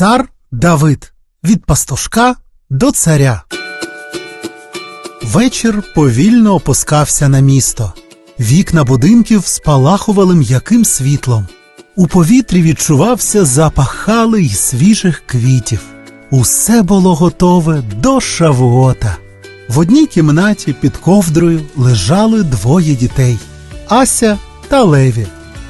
Цар Давид від пастушка до царя. Вечір повільно опускався на місто. Вікна будинків спалахували м'яким світлом. У повітрі відчувався запах хали й свіжих квітів. Усе було готове до шавуота. В одній кімнаті під ковдрою лежали двоє дітей Ася та Леві.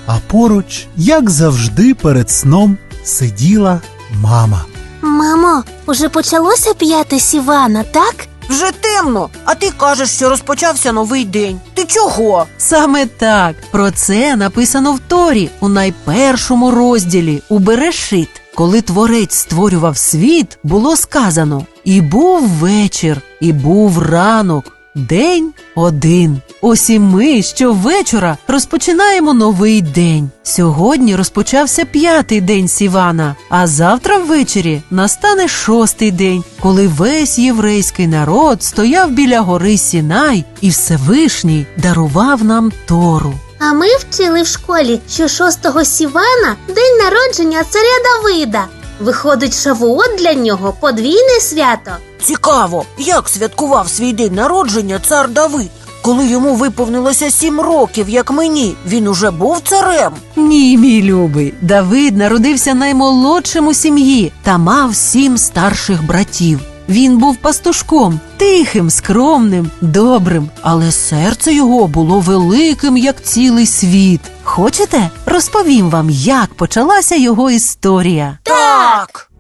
А поруч, як завжди, перед сном сиділа мама. Мамо, уже почалося п'яте Сівана, так? Вже темно, а ти кажеш, що розпочався новий день. Ти чого? Саме так. Про це написано в Торі у найпершому розділі у Берешит. Коли творець створював світ, було сказано: І був вечір, і був ранок, день один. Ось і ми щовечора розпочинаємо новий день. Сьогодні розпочався п'ятий день Сівана, а завтра ввечері настане шостий день, коли весь єврейський народ стояв біля гори Сінай, і Всевишній дарував нам Тору. А ми вчили в школі, що 6 Сівана день народження царя Давида. Виходить, шавуот для нього подвійне свято. Цікаво, як святкував свій день народження цар Давид. Коли йому виповнилося сім років, як мені, він уже був царем. Ні, мій любий, Давид народився наймолодшим у сім'ї та мав сім старших братів. Він був пастушком, тихим, скромним, добрим, але серце його було великим, як цілий світ. Хочете, розповім вам, як почалася його історія. Так.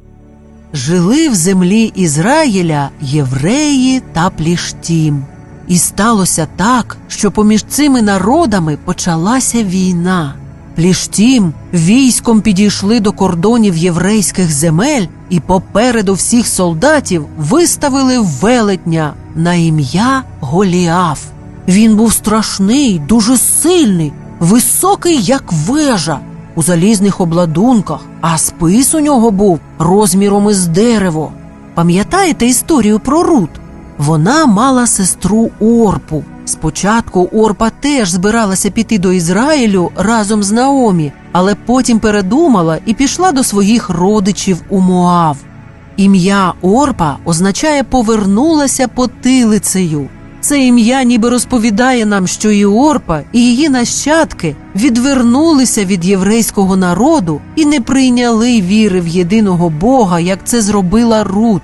Жили в землі Ізраїля євреї та пліштім. І сталося так, що поміж цими народами почалася війна. Пліштім військом підійшли до кордонів єврейських земель і попереду всіх солдатів виставили велетня на ім'я Голіаф. Він був страшний, дуже сильний, високий, як вежа, у залізних обладунках, а спис у нього був розміром із дерево. Пам'ятаєте історію про Рут? Вона мала сестру Орпу. Спочатку Орпа теж збиралася піти до Ізраїлю разом з Наомі, але потім передумала і пішла до своїх родичів у Моав. Ім'я Орпа означає повернулася потилицею. Це ім'я ніби розповідає нам, що і Орпа, і її нащадки відвернулися від єврейського народу і не прийняли віри в єдиного Бога, як це зробила Рут.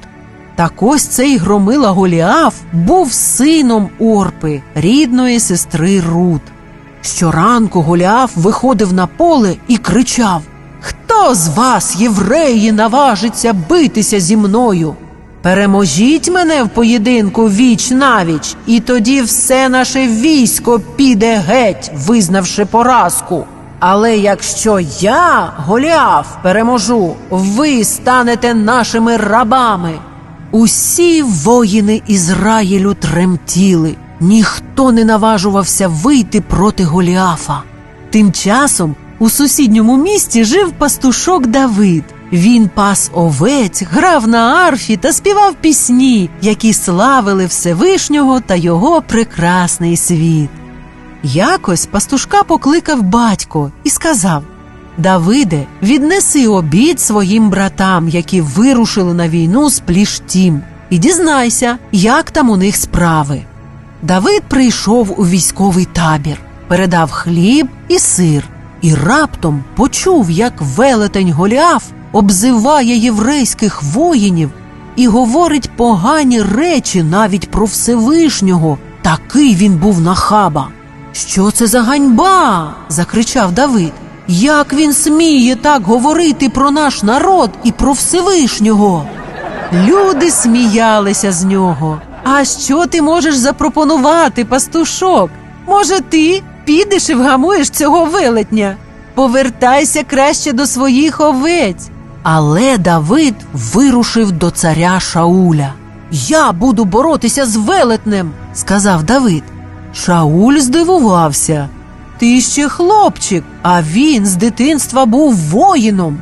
Так ось цей громила Голіаф був сином Орпи, рідної сестри Рут. Щоранку Голіаф виходив на поле і кричав: Хто з вас, євреї, наважиться битися зі мною? Переможіть мене в поєдинку віч навіч, і тоді все наше військо піде геть, визнавши поразку. Але якщо я, Голіаф, переможу, ви станете нашими рабами. Усі воїни Ізраїлю тремтіли, ніхто не наважувався вийти проти Голіафа. Тим часом у сусідньому місті жив пастушок Давид. Він пас овець, грав на арфі та співав пісні, які славили Всевишнього та його прекрасний світ. Якось пастушка покликав батько і сказав Давиде, віднеси обід своїм братам, які вирушили на війну з пліштім, і дізнайся, як там у них справи. Давид прийшов у військовий табір, передав хліб і сир, і раптом почув, як велетень Голіаф обзиває єврейських воїнів і говорить погані речі навіть про Всевишнього. Такий він був нахаба. Що це за ганьба? закричав Давид. Як він сміє так говорити про наш народ і про Всевишнього? Люди сміялися з нього. А що ти можеш запропонувати, пастушок? Може, ти підеш і вгамуєш цього велетня? Повертайся краще до своїх овець. Але Давид вирушив до царя Шауля. Я буду боротися з велетнем, сказав Давид. Шауль здивувався. Ти ще хлопчик, а він з дитинства був воїном.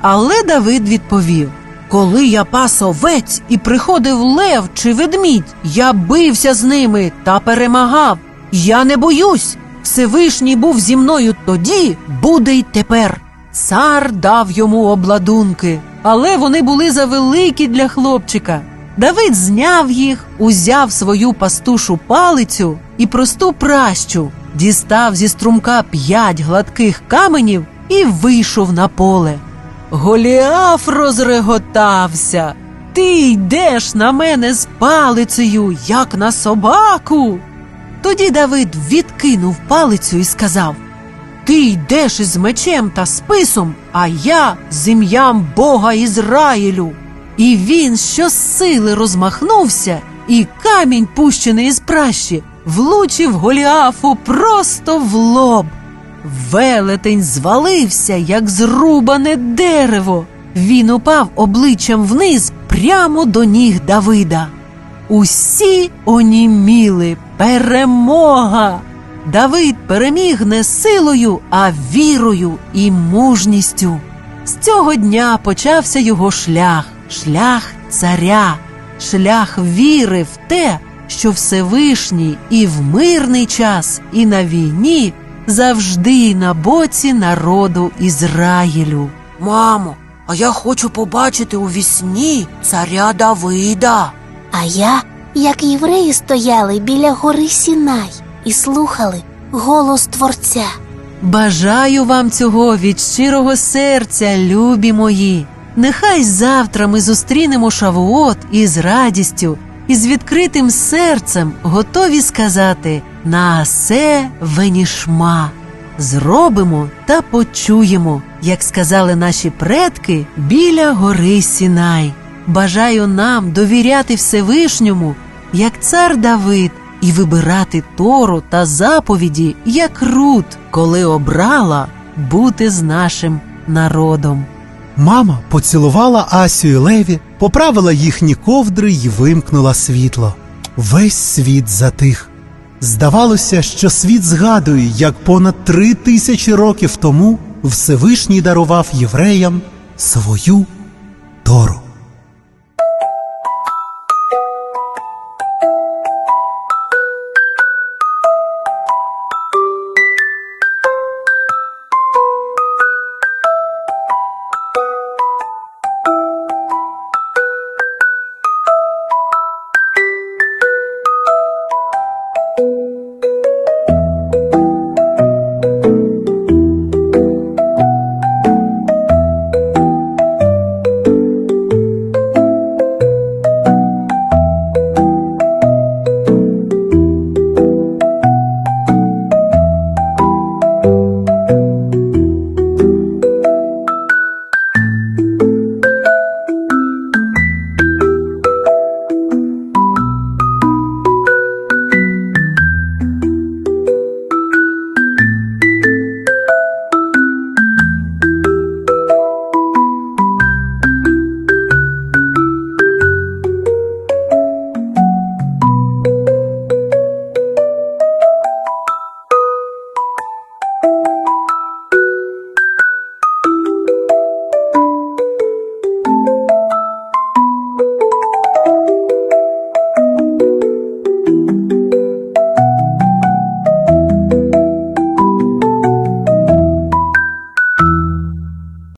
Але Давид відповів: Коли я пас овець і приходив лев чи ведмідь, я бився з ними та перемагав. Я не боюсь. Всевишній був зі мною тоді, буде й тепер. Цар дав йому обладунки, але вони були завеликі для хлопчика. Давид зняв їх, узяв свою пастушу палицю і просту пращу, дістав зі струмка п'ять гладких каменів і вийшов на поле. Голіаф розреготався. Ти йдеш на мене з палицею, як на собаку. Тоді Давид відкинув палицю і сказав: Ти йдеш із мечем та списом, а я з ім'ям Бога Ізраїлю. І він щосили розмахнувся, і камінь, пущений із пращі, влучив Голіафу просто в лоб. Велетень звалився, як зрубане дерево. Він упав обличчям вниз прямо до ніг Давида. Усі оніміли перемога. Давид переміг не силою, а вірою і мужністю. З цього дня почався його шлях, шлях царя, шлях віри в те, що Всевишній і в мирний час, і на війні завжди на боці народу Ізраїлю. Мамо, а я хочу побачити у вісні царя Давида. А я, як євреї стояли біля гори Сінай і слухали голос Творця. Бажаю вам цього від щирого серця, любі мої. Нехай завтра ми зустрінемо Шавуот із радістю і з відкритим серцем готові сказати Наасе венішма. Зробимо та почуємо, як сказали наші предки біля гори Сінай. Бажаю нам довіряти Всевишньому, як цар Давид, і вибирати Тору та заповіді, як Рут, коли обрала бути з нашим народом. Мама поцілувала Асю і Леві, поправила їхні ковдри й вимкнула світло. Весь світ затих. Здавалося, що світ згадує, як понад три тисячі років тому Всевишній дарував євреям свою Тору.